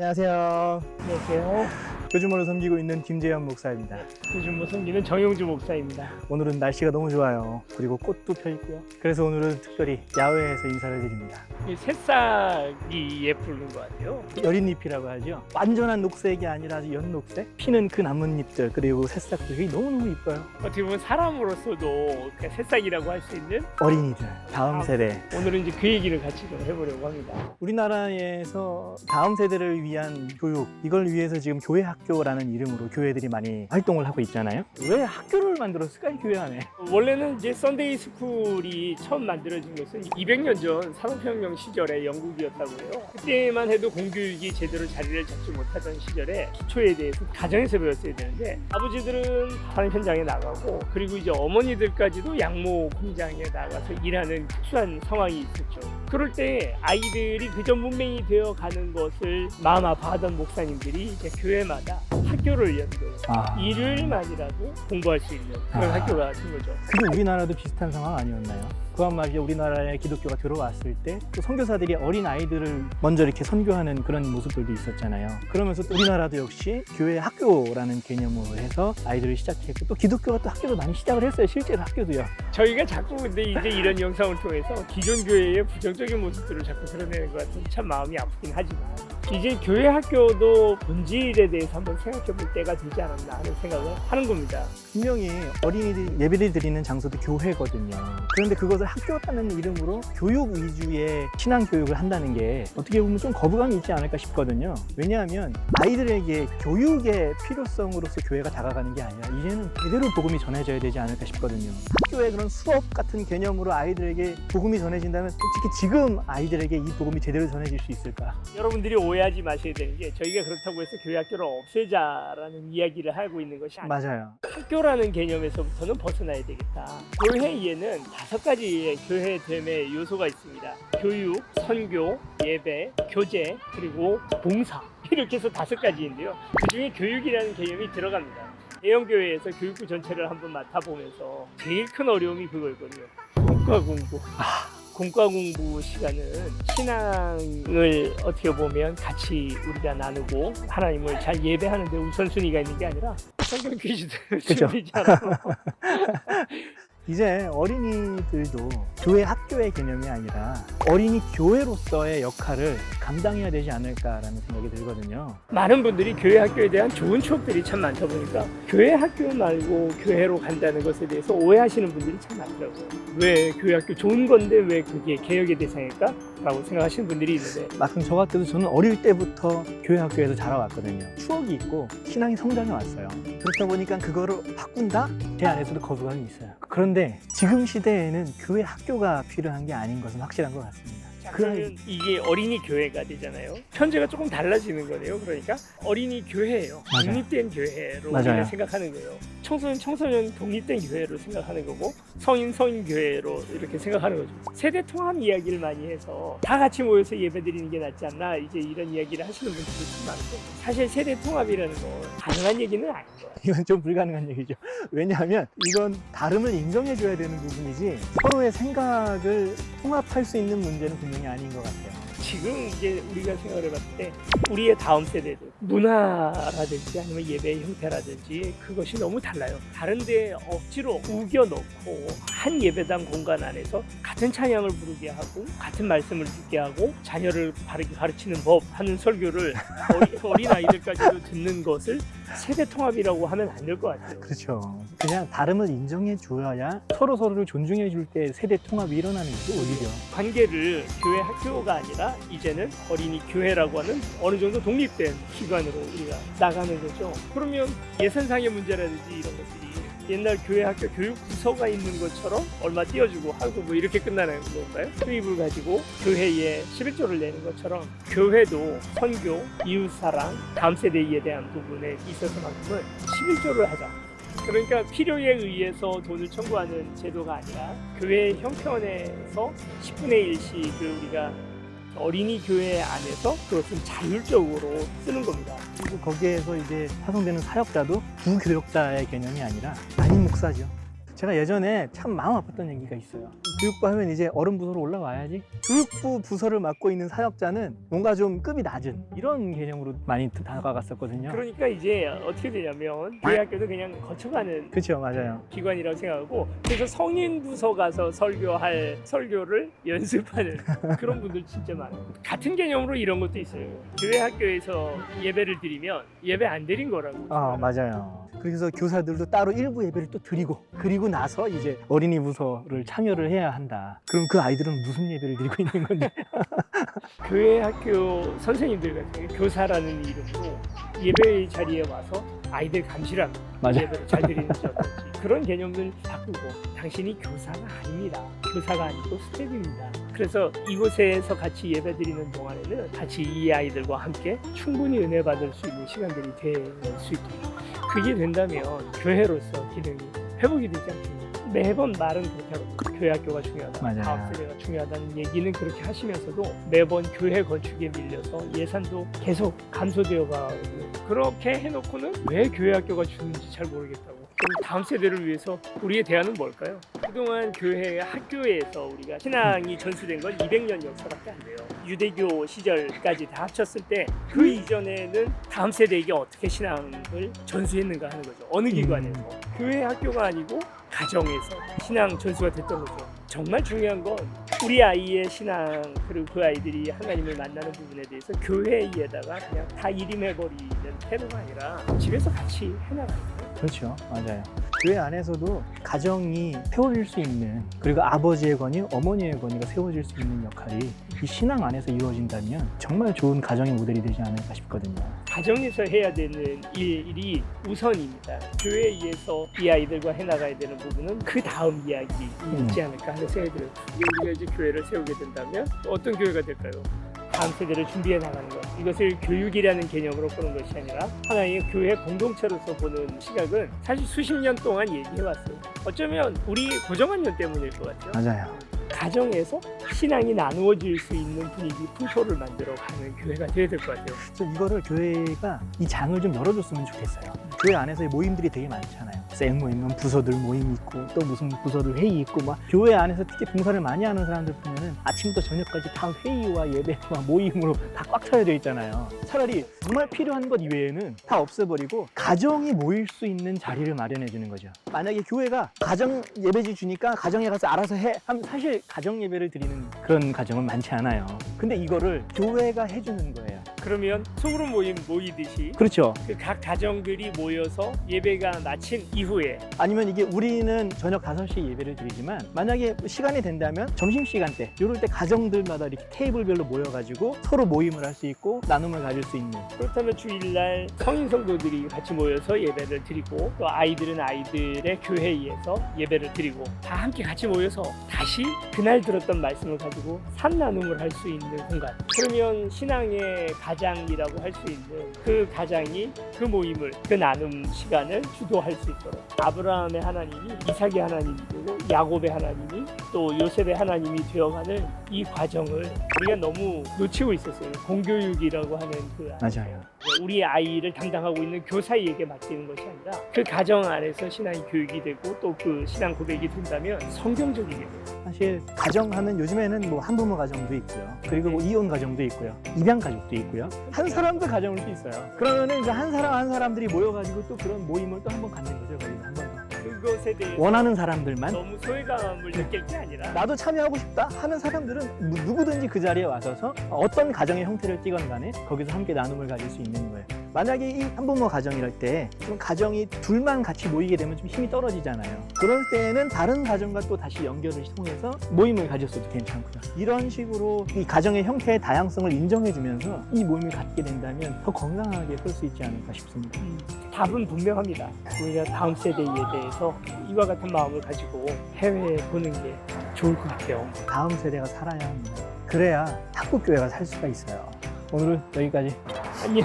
안녕하세요. 안녕하세요. 요즘으로 섬기고 있는 김재현 목사입니다. 요즘 뭐 섬기는 정용주 목사입니다. 오늘은 날씨가 너무 좋아요. 그리고 꽃도 펴 있고요. 그래서 오늘은 특별히 야외에서 인사를 드립니다. 이 새싹이 예쁘는 것 같아요. 여린잎이라고 하죠. 완전한 녹색이 아니라 아주 연녹색. 피는 그 나뭇잎들 그리고 새싹들이 너무너무 이뻐요. 어떻게 보면 사람으로서도 그냥 새싹이라고 할 수 있는 어린이들, 다음 아. 세대. 오늘은 이제 그 얘기를 같이 좀 해보려고 합니다. 우리나라에서 다음 세대를 위한 교육, 이걸 위해서 지금 교회 학 교라는 이름으로 교회들이 많이 활동을 하고 있잖아요. 왜 학교를 만들었을까, 이 교회 안에? 원래는 이제 썬데이 스쿨이 처음 만들어진 것은 200년 전 산업혁명 시절의 영국이었다고 해요. 그때만 해도 공교육이 제대로 자리를 잡지 못하던 시절에 기초에 대해서 가정에서 배웠어야 되는데 아버지들은 산업 현장에 나가고 그리고 이제 어머니들까지도 양모 공장에 나가서 일하는 특수한 상황이 있었죠. 그럴 때 아이들이 그저 문맹이 되어 가는 것을 마음 아파하던 목사님들이 이제 교회마다 학교를 연 거예요. 아, 일요일만이라도 공부할 수 있는 그런 아. 학교가 된 거죠. 그게 우리나라도 비슷한 상황 아니었나요? 그한 말이죠 우리나라에 기독교가 들어왔을 때 또 선교사들이 어린 아이들을 먼저 이렇게 선교하는 그런 모습들도 있었잖아요. 그러면서 또 우리나라도 역시 교회 학교라는 개념으로 해서 아이들을 시작했고 또 기독교가 또 학교도 많이 시작을 했어요. 실제로 학교도요. 저희가 자꾸 근데 이제 이런 영상을 통해서 기존 교회의 부정적인 모습들을 자꾸 드러내는 것 같은 참 마음이 아프긴 하지만 이제 교회 학교도 본질에 대해서 한번 생각해 볼 때가 되지 않았나 하는 생각을 하는 겁니다. 분명히 어린이들 예배를 드리는 장소도 교회거든요. 그런데 그것을 학교라는 이름으로 교육 위주의 신앙 교육을 한다는 게 어떻게 보면 좀 거부감이 있지 않을까 싶거든요. 왜냐하면 아이들에게 교육의 필요성으로서 교회가 다가가는 게 아니라 이제는 제대로 복음이 전해져야 되지 않을까 싶거든요. 학교의 그런 수업 같은 개념으로 아이들에게 복음이 전해진다면 솔직히 지금 아이들에게 이 복음이 제대로 전해질 수 있을까? 여러분들이 오해하지 마셔야 되는 게 저희가 그렇다고 해서 교회 학교를 없애자라는 이야기를 하고 있는 것이 아니에요. 맞아요. 학교라는 개념에서부터는 벗어나야 되겠다. 교회에는 다섯 가지 의 교회됨의 요소가 있습니다. 교육, 선교, 예배, 교제, 그리고 봉사. 이렇게 해서 다섯 가지인데요. 그 중에 교육이라는 개념이 들어갑니다. 대형 교회에서 교육부 전체를 한번 맡아보면서 제일 큰 어려움이 그거였거든요. 공과 공부. 공과 공부 시간은 신앙을 어떻게 보면 같이 우리가 나누고 하나님을 잘 예배하는데 우선순위가 있는 게 아니라 성경 퀴즈를 그죠. 준비하라고 이제 어린이들도 교회 학교의 개념이 아니라 어린이 교회로서의 역할을 감당해야 되지 않을까라는 생각이 들거든요. 많은 분들이 교회 학교에 대한 좋은 추억들이 참 많다 보니까 교회 학교 말고 교회로 간다는 것에 대해서 오해하시는 분들이 참 많더라고요. 왜 교회 학교 좋은 건데 왜 그게 개혁의 대상일까? 라고 생각하시는 분들이 있는데 막상 저 같아도 저는 어릴 때부터 교회 학교에서 자라왔거든요. 추억이 있고 신앙이 성장해 왔어요. 그렇다 보니까 그거를 바꾼다? 제 안에서도 거부감이 있어요. 그런데 지금 시대에는 교회 학교가 필요한 게 아닌 것은 확실한 것 같습니다. 그 그러면 이게 어린이 교회가 되잖아요. 현재가 조금 달라지는 거네요. 그러니까 어린이 교회예요. 맞아요. 독립된 교회로 맞아요. 우리가 생각하는 거예요. 청소년 청소년 독립된 교회로 생각하는 거고 성인 성인 교회로 이렇게 생각하는 거죠. 세대 통합 이야기를 많이 해서 다 같이 모여서 예배드리는 게 낫지 않나 이제 이런 이야기를 하시는 분들도 참 많고 사실 세대 통합이라는 건 가능한 얘기는 아닌 거예요. 이건 좀 불가능한 얘기죠. 왜냐하면 이건 다름을 인정해줘야 되는 부분이지 서로의 생각을 통합할 수 있는 문제는 분명히 아닌 것 같아요. 지금 이제 우리가 생각을 해봤을 때 우리의 다음 세대들 문화라든지 아니면 예배의 형태라든지 그것이 너무 달라요. 다른데 억지로 우겨넣고 한 예배당 공간 안에서 같은 찬양을 부르게 하고 같은 말씀을 듣게 하고 자녀를 바르게 가르치는 법 하는 설교를 어린 아이들까지도 듣는 것을 세대 통합이라고 하면 안 될 것 같아요. 그렇죠. 그냥 다름을 인정해줘야 서로 서로를 존중해 줄 때 세대 통합이 일어나는 거죠, 오히려. 관계를 교회 학교가 아니라 이제는 어린이 교회라고 하는 어느 정도 독립된 기관으로 우리가 나가는 거죠. 그러면 예산상의 문제라든지 이런 것들이 옛날 교회 학교 교육 부서가 있는 것처럼 얼마 띄워주고 하고 뭐 이렇게 끝나는 건가요? 수입을 가지고 교회에 11조를 내는 것처럼 교회도 선교, 이웃사랑, 다음 세대 에 대한 부분에 있어서만큼은 11조를 하자. 그러니까 필요에 의해서 돈을 청구하는 제도가 아니라 교회 형편에서 10분의 1씩을 우리가 어린이 교회 안에서 그것은 자율적으로 쓰는 겁니다. 그리고 거기에서 이제 파송되는 사역자도 부교역자의 개념이 아니라 담임 목사죠. 제가 예전에 참 마음 아팠던 얘기가 있어요. 교육부 하면 이제 어른 부서로 올라와야지. 교육부 부서를 맡고 있는 사역자는 뭔가 좀 급이 낮은 이런 개념으로 많이 다가갔었거든요. 그러니까 이제 어떻게 되냐면 교회 학교도 그냥 거쳐가는 그렇죠, 맞아요. 기관이라고 생각하고 그래서 성인 부서 가서 설교할 설교를 연습하는 그런 분들 진짜 많아요. 같은 개념으로 이런 것도 있어요. 교회 학교에서 예배를 드리면 예배 안 드린 거라고. 아 맞아요. 그래서 교사들도 따로 일부 예배를 또 드리고 그리고 나서 이제 어린이 부서를 참여를 해야 한다. 그럼 그 아이들은 무슨 예배를 드리고 있는 건데? 교회 학교 선생님들 같은 경우 교사라는 이름으로 예배 자리에 와서 아이들 감시랑 맞아요. 예배를 잘 드리는지 어떤지 그런 개념을 바꾸고 당신이 교사가 아닙니다. 교사가 아니고 스텝입니다. 그래서 이곳에서 같이 예배 드리는 동안에는 같이 이 아이들과 함께 충분히 은혜 받을 수 있는 시간들이 될 수 있도록 그게 된다면 교회로서 기능이 회복이 되지 않겠습니까? 매번 말은 그렇게 하거든요. 교회 학교가 중요하다. 맞아요. 사업 세대가 중요하다는 얘기는 그렇게 하시면서도 매번 교회 건축에 밀려서 예산도 계속 감소되어 가거든요. 그렇게 해놓고는 왜 교회 학교가 주는지 잘 모르겠다고. 그럼 다음 세대를 위해서 우리의 대안은 뭘까요? 그동안 교회 학교에서 우리가 신앙이 전수된 건 200년 역사밖에 안 돼요. 유대교 시절까지 다 합쳤을 때 그 이전에는 다음 세대에게 어떻게 신앙을 전수했는가 하는 거죠. 어느 기관에서. 교회 학교가 아니고 가정에서 신앙 전수가 됐던 거죠. 정말 중요한 건 우리 아이의 신앙 그리고 그 아이들이 하나님을 만나는 부분에 대해서 교회에다가 그냥 다 일임해버리 는 태도가 아니라 집에서 같이 해나가는 거예요. 그렇죠, 맞아요. 교회 안에서도 가정이 세워질 수 있는 그리고 아버지의 권위, 어머니의 권위가 세워질 수 있는 역할이 이 신앙 안에서 이루어진다면 정말 좋은 가정의 모델이 되지 않을까 싶거든요. 가정에서 해야 되는 일이 우선입니다. 교회에서 이 아이들과 해나가야 되는 부분은 그 다음 이야기 있지 않을까 하는 생각이 들어요. 우리가 이제 교회를 세우게 된다면 어떤 교회가 될까요? 다음 세대를 준비해 나가는 것. 이것을 교육이라는 개념으로 보는 것이 아니라 하나의 교회 공동체로서 보는 시각은 사실 수십 년 동안 얘기해 왔어요. 어쩌면 우리 고정관념 때문일 것 같아요. 맞아요. 가정에서 신앙이 나누어질 수 있는 분위기, 풍토를 만들어 가는 교회가 되어야 될 것 같아요. 그래서 이거를 교회가 이 장을 좀 열어줬으면 좋겠어요. 교회 안에서 모임들이 되게 많잖아요. 생 모임은 부서들 모임 있고 또 무슨 부서들 회의 있고 막 교회 안에서 특히 봉사를 많이 하는 사람들 보면은 아침부터 저녁까지 다 회의와 예배와 모임으로 다 꽉 차여져 있잖아요. 차라리 정말 필요한 것 이외에는 다 없애버리고 가정이 모일 수 있는 자리를 마련해 주는 거죠. 만약에 교회가 가정 예배지 주니까 가정에 가서 알아서 해 하면 사실 가정 예배를 드리는 그런 가정은 많지 않아요. 근데 이거를 교회가 해주는 거예요. 그러면 소그룹 모임 모이듯이 그렇죠. 그 각 가정들이 모여서 예배가 마친 이후에 아니면 이게 우리는 저녁 5시에 예배를 드리지만 만약에 시간이 된다면 점심시간 때 이럴 때 가정들마다 이렇게 테이블별로 모여가지고 서로 모임을 할 수 있고 나눔을 가질 수 있는 그렇다면 주일날 성인 성도들이 같이 모여서 예배를 드리고 또 아이들은 아이들의 교회에서 예배를 드리고 다 함께 같이 모여서 다시 그날 들었던 말씀을 가지고 산 나눔을 할 수 있는 공간 그러면 신앙의 가 장이라고 할 수 있는 그 가장이 그 모임을 그 나눔 시간을 주도할 수 있도록. 아브라함의 하나님이 이삭의 하나님이 되고 야곱의 하나님이 또 요셉의 하나님이 되어가는 이 과정을 우리가 너무 놓치고 있었어요. 공교육이라고 하는 그 맞아요. 우리 아이를 담당하고 있는 교사에게 맡기는 것이 아니라 그 가정 안에서 신앙이 교육이 되고 또 그 신앙 고백이 된다면 성경적이게 돼요. 사실 가정하면 요즘에는 뭐 한부모 가정도 있고요. 그리고 뭐 이혼 가정도 있고요. 입양 가족도 있고요. 한 사람도 가정을 또 있어요. 그러면은 이제 한 사람 한 사람들이 모여가지고 또 그런 모임을 또 한 번 갖는 거죠. 거기서 한 번. 그것에 대해서 원하는 사람들만 너무 소외감을 느낄 게 아니라 나도 참여하고 싶다 하는 사람들은 누- 누구든지 그 자리에 와서서 어떤 가정의 형태를 띠건 간에 거기서 함께 나눔을 가질 수 있는 거예요. 만약에 이 한부모 가정이랄 때좀 가정이 둘만 같이 모이게 되면 좀 힘이 떨어지잖아요. 그럴 때는 다른 가정과 또 다시 연결을 통해서 모임을 가졌어도 괜찮고요. 이런 식으로 이 가정의 형태의 다양성을 인정해주면서 이 모임을 갖게 된다면 더 건강하게 설수 있지 않을까 싶습니다. 음, 답은 분명합니다. 우리가 다음 세대에 대해서 이와 같은 마음을 가지고 해외에 보는 게 좋을 것 같아요. 다음 세대가 살아야 합니다. 그래야 한국 교회가 살 수가 있어요. 오늘은 여기까지. 안녕.